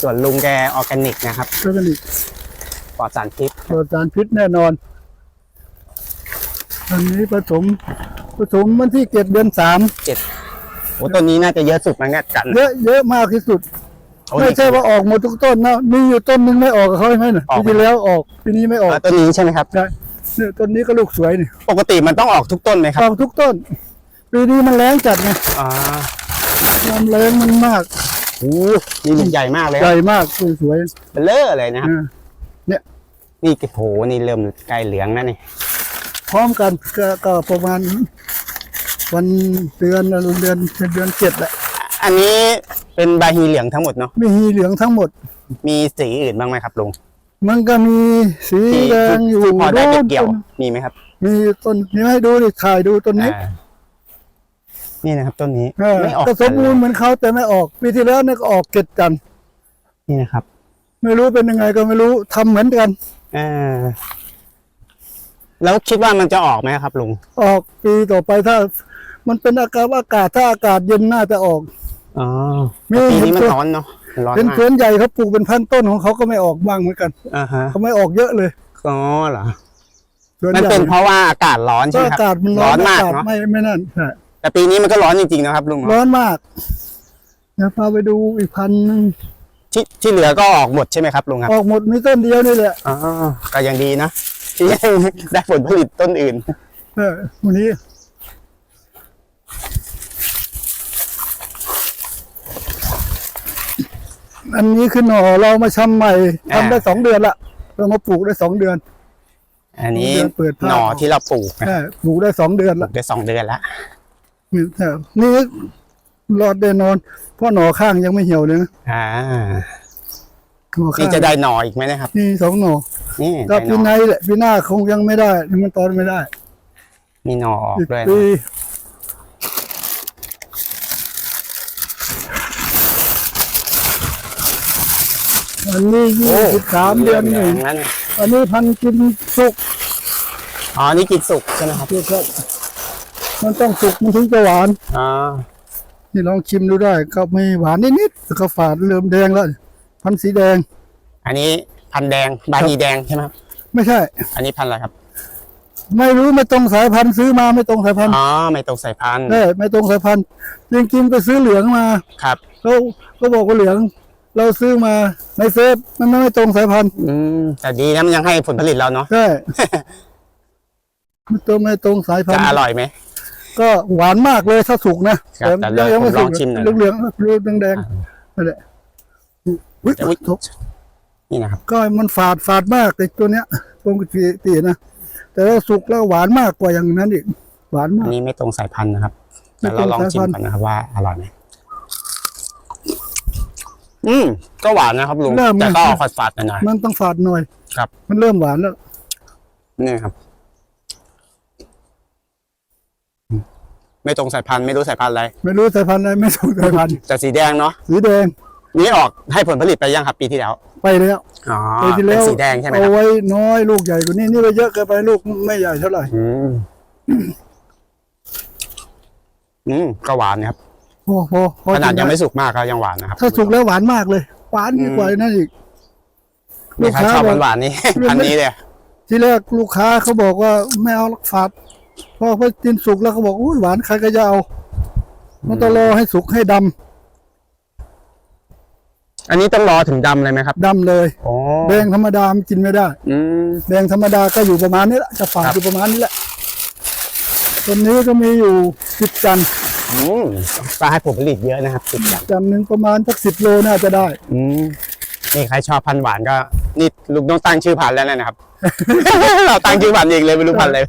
ส่วนลุงแกออร์แกนิกนะครับออร์แกนิกปลอดสารพิษปลอดสารพิษแน่นอน อันนี้ผสมผสมวันที่เจ็ดเดือนสามเจ็ดโอ้ต้นนี้น่าจะเยอะสุดมั้งเนี่ยกันเยอะเยอะมากที่สุดโอ้ไม่ใช่ว่าออกหมดทุกต้นนะ มีอยู่ต้นนึงไม่ออกกับเขาใช่ไหมน่ะออกปีที่แล้วออกปีนี้ไม่ออกอ่าต้นนี้ใช่ไหมครับนะเนี่ยต้นนี้ก็ลูกสวยนี่ปกติมันต้องออกทุกต้นไหมคอรับอกทุกต้น ปีนี้มันแรงจัดไงอ่าความแรงมันมาก โอ้นี่ลูกใหญ่มากเลยใหญ่มากสวยเบลเลอร์เลยนะครับๆเออนี่โหนี่เริ่มใกล้เหลืองแล้วนี่พร้อมกันก็ก็ประมาณ วันเดือนเดือนเดือนเดือนเจ็ดแหละอันนี้เป็นใบฮีเหลืองทั้งหมดเนาะมีหีเหลืองทั้งหมด มีสีอื่นบ้างไหมครับลุงมันก็มีสีที่แดงอยู่ที่พอได้เก็บเกี่ยวโน่นมีไหมครับ มีต้นนี่ให้ดูดิถ่ายดูต้นนี้อ่า นี่นะครับต้นนี้เออไม่ออกก็สมบูรณ์เหมือนเขาแต่ไม่ออกปีที่แล้วเนี่ยก็ออกเกล็ดกัน นี่นะครับ ไม่รู้เป็นยังไงก็ไม่รู้ทำเหมือนกันอ่าแล้วคิดว่ามันจะออกไหมครับลุงออกปีต่อไปถ้า มันเป็นอากาศอากาศถ้าอากาศเย็นน่าจะออก อ๋อมีแต่ปีนี้มันเห็นตัวร้อนเนาะมันร้อนเป็นมากสวนใหญ่เขาปลูกเป็นพันต้นของเขาก็ไม่ออกบ้างเหมือนกันอ่าฮะเขาไม่ออกเยอะเลยอ๋อเหรอสวนมันใหญ่เป็นเพราะว่าอากาศร้อนใช่ก็ไหมอาครับกาศมันร้ร้ออนนมากอากาศเนาะไม่ไม่นั่นใช่ แต่ปีนี้มันก็ร้อนจริงๆนะครับลุงเนาะร้อนมากเดี๋ยวพาไปดูอีกพันหนึ่งที่ที่เหลือก็ออกหมดใช่ไหมครับลุงครับออกหมดมีต้นเดียวนี่แหละอ๋อก็ยังดีนะที่ยังได้ผลผลิตต้นอื่นเออวันนี้อันนี้คือหน่อเรามาชำใหม่อ่าทำได้สองเดือนละเรามาปลูกได้สองเดือน อันนี้เปิดภาพหน่อที่เราปลูกนะใช่ปลูกได้สองเดือนปลูละกได้สองเดือนแล้ว นี่เออนี่รอดแน่นอน เพราะหน่อข้างยังไม่เหี่ยวเลยนะอ่าหน่อข้านี่งจะได้หน่ออีกไหมนะครับ นี่สองหน่อนี่ก็ได้หปีน่อในแหละปีหน้าคงยังไม่ได้ มันตอนไม่ได้มีหน่อออกอีกด้วยปีนะอันนี้ยี่สิบสามเดือนหนึ่งนั้นอันนี้พันธุ์กินสุกอ๋อนี่กินสุกใช่ไหมครับ สุกครับ มันต้องสุกมันถึงจะหวานอ๋อนี่ลองชิมดูได้ก็ไม่หวานนิดๆแต่ก็ฝาดเริ่มแดงแล้ว พันธุ์สีแดง อันนี้พันธุ์แดงบานีแดงใช่ไหมครับไม่ใช่ อันนี้พันธุ์อะไรครับ ไม่รู้ไม่ตรงสายพันธุ์ซื้อมาไม่ตรงสายพันธุ์อ๋อ ไม่ตรงสายพันธุ์ เออไม่ตรงสายพันธุ์จริงๆไปซื้อเหลืองมาครับ เขาเขาบอกว่าเหลือง เราซื้อมาในเฟซมันไม่ตรงสายพันธุ์อืม แต่ดีนะมันยังให้ผลผลิตเราเนาะ ใช่ไม่ตรงไม่ตรงสายพันจะธุ์ อร่อยไหม ก็หวานมากเลยถ้าสุกนะครับแต่เดี๋ยวยังไม่ผมลสุอกงชิมหน่อย เหลืองๆเหลืองๆแดงๆนั่นแหละอุ๊ยอุ๊ยทุกนี่นะครับ ก็มันฝาดฝาดมากไอ้ตัวเนี้ยปกติตีนะแต่ว่าสุกแล้วหวานมากกว่าอย่างนั้นอีกหวานมาอักนนี้ไม่ตรงสายพันธุ์นะครับไม่เดี๋ยวตรเรางลองชิมสายพันธุ์ ก่อนนะครับว่าอร่อยไหมอืม ก็หวานนะครับลุงเริ่มแต่ก็นะฝาดฝาดๆหน่อย มันต้องฝาดหน่อยครับ มันเริ่มหวานแล้ว ๆ นี่ครับอืม ไม่ตรงสายพันธุ์ไม่รู้สายพันธุ์อะไรไม่รู้สายพันธุ์อะไรไม่ถูกสายพันธุ์แต่สีแดงเนาะสีแดงนี่ออกให้ผลผลิตไปยังครับปีที่แล้ว ไปแล้วอ๋อปีที่เป็แล้นวสีแดงใช่ไหมคเอารับไว้น้อยลูกใหญ่กว่านี้นี่ก็เยอะเกินไปลูกไม่ใหญ่เท่าไหร่อืมอืมก็หวานนะครับพอพอพอขนาดกิยังไไม่สุกมากก็ยังหวานนะครับ ถ้าสุกแล้วหวานมากเลย หวานยิ่งกว่านั่นอีกมีใครชอบหวานๆนี่ลูกค้าบอกพันนี้เลยที่แรกลูกค้าเขาบอกว่าไม่เอาฝาด พอพอกินสุกแล้วเขาบอกอุ้ยหวานใครก็จะเอามันต้องรอให้สุกให้ดำอันนี้ต้องรอถึงดำเลยไหมครับดำเลยโอ้แดงธรรมดามันกินไม่ได้ อืม แดงธรรมดาก็อยู่ประมาณนี้แหละจะฝาดครับ อยู่ประมาณนี้แหละต้นนี้ก็มีอยู่สิบจันทร์อืมก็ให้ผลผลิตเยอะนะครับสิบอย่างจันทร์หนึ่งประมาณสักสิบโลน่าจะได้ อืมนี่ใครชอบพันธุ์หวานก็นี่ลุงต้องตั้งชื่อพันธุ์แล้วนะครับ เราตั้งชื่อพันธุ์เองเลยไม่รู้พันธุ์อะไร